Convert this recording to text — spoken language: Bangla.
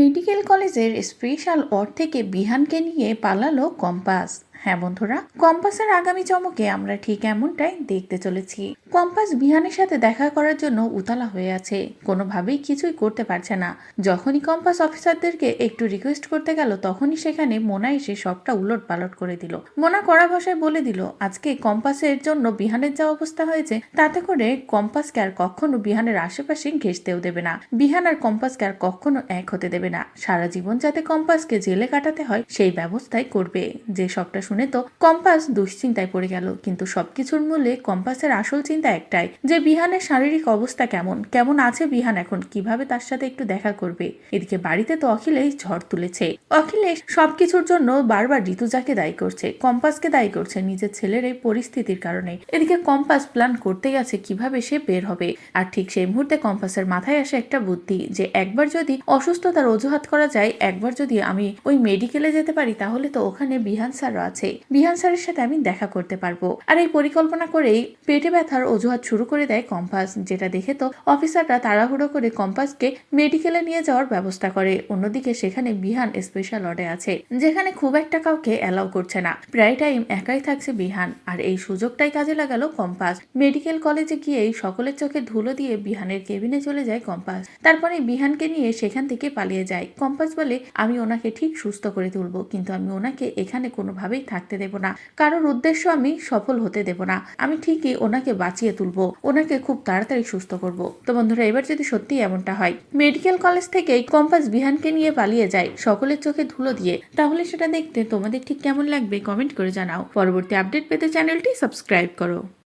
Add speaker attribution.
Speaker 1: মেডিকেল কলেজের স্পেশাল ওয়ার্ড থেকে বিহানকে নিয়ে পালালো কম্পাস। হ্যাঁ বন্ধুরা, কম্পাসের আগামী চমকে আমরা ঠিক এমনটাই দেখতে চলেছি। কম্পাস বিহানের সাথে দেখা করার জন্য উতালা হয়ে আছে, কোনোভাবেই কিছুই করতে পারছে না। যখনই কম্পাস অফিসারদেরকে একটু রিকোয়েস্ট করতে গেল, তখনই সেখানে মোনা এসে সবটা উলট পালট করে দিল। মোনা কড়া ভাষায় বলে দিল, আজকে কম্পাসের জন্য বিহানের যা অবস্থা হয়েছে, তাতে করে কম্পাসকে আর কখনো বিহানের আশেপাশে ঘেসতেও দেবে না। বিহান আর কম্পাসকে আর কখনো এক হতে দেবে না। সারা জীবন যাতে কম্পাসকে জেলে কাটাতে হয়, সেই ব্যবস্থাই করবে। যে সবটা শুনে তো কম্পাস দুশ্চিন্তায় পড়ে গেল। কিন্তু সবকিছুর মূলে কম্পাসের আসল চিন্তা একটাই, যে বিহানের শারীরিক অবস্থা কেমন? কেমন আছে বিহান এখন? কীভাবে তার সাথে একটু দেখা করবে? এদিকে বাড়িতে তো অখিলেশ ঝড় তুলেছে। অখিলেশ সবকিছুর জন্য বারবার ঋতুজাকে দায়ী করছে, কম্পাসকে দায়ী করছে নিজের ছেলের এই পরিস্থিতির কারণে। এদিকে কম্পাস প্ল্যান করতে গেছে কীভাবে সে বের হবে। আর ঠিক সেই মুহূর্তে কম্পাসের মাথায় আসে একটা বুদ্ধি, যে একবার যদি অসুস্থতার অজুহাত করা যায়, একবার যদি আমি ওই মেডিকেলে যেতে পারি, তাহলে তো ওখানে বিহান স্যারও আছে। বিহান স্যারের সাথে আমি দেখা করতে পারব। আর এই পরিকল্পনা করেই পেটে ব্যথার অজুহাত শুরু করে দেয় কম্পাস, যেটা দেখে তো অফিসাররা তাড়াহুড়ো করে কম্পাসকে মেডিকেলে নিয়ে যাওয়ার ব্যবস্থা করে। অন্যদিকে সেখানে বিহান স্পেশাল অর্ডে আছে, যেখানে খুব একটা কাউকে অ্যালাউ করছে না। প্রায় টাইম একাই থাকছে বিহান, আর এই সুযোগটাই কাজে লাগালো কম্পাস। মেডিকেল কলেজে গিয়েই সকলের চোখে ধুলো দিয়ে বিহানের কেবিনে চলে যায় কম্পাস। তারপরে বিহানকে নিয়ে সেখান থেকে পালিয়ে যায়। কম্পাস বলে, আমি ওনাকে ঠিক সুস্থ করে তুলবো, কিন্তু আমি ওনাকে এখানে কোনোভাবেই থাকতে দেব না। কারোর উদ্দেশ্য আমি সফল হতে দেব না। আমি ঠিকই ওনাকে বাঁচিয়ে তুলবো। ওনাকে খুব তাড়াতাড়ি সুস্থ করব। তো বন্ধুরা, এবার যদি সত্যি এমনটা হয়, মেডিকেল কলেজ থেকেই কম্পাস বিহানকে নিয়ে পালিয়ে যায় সকলের চোখে ধুলো দিয়ে। তাহলে সেটা দেখতে তোমাদের ঠিক কেমন লাগবে কমেন্ট করে জানাও। পরবর্তী আপডেট পেতে চ্যানেলটি সাবস্ক্রাইব করো।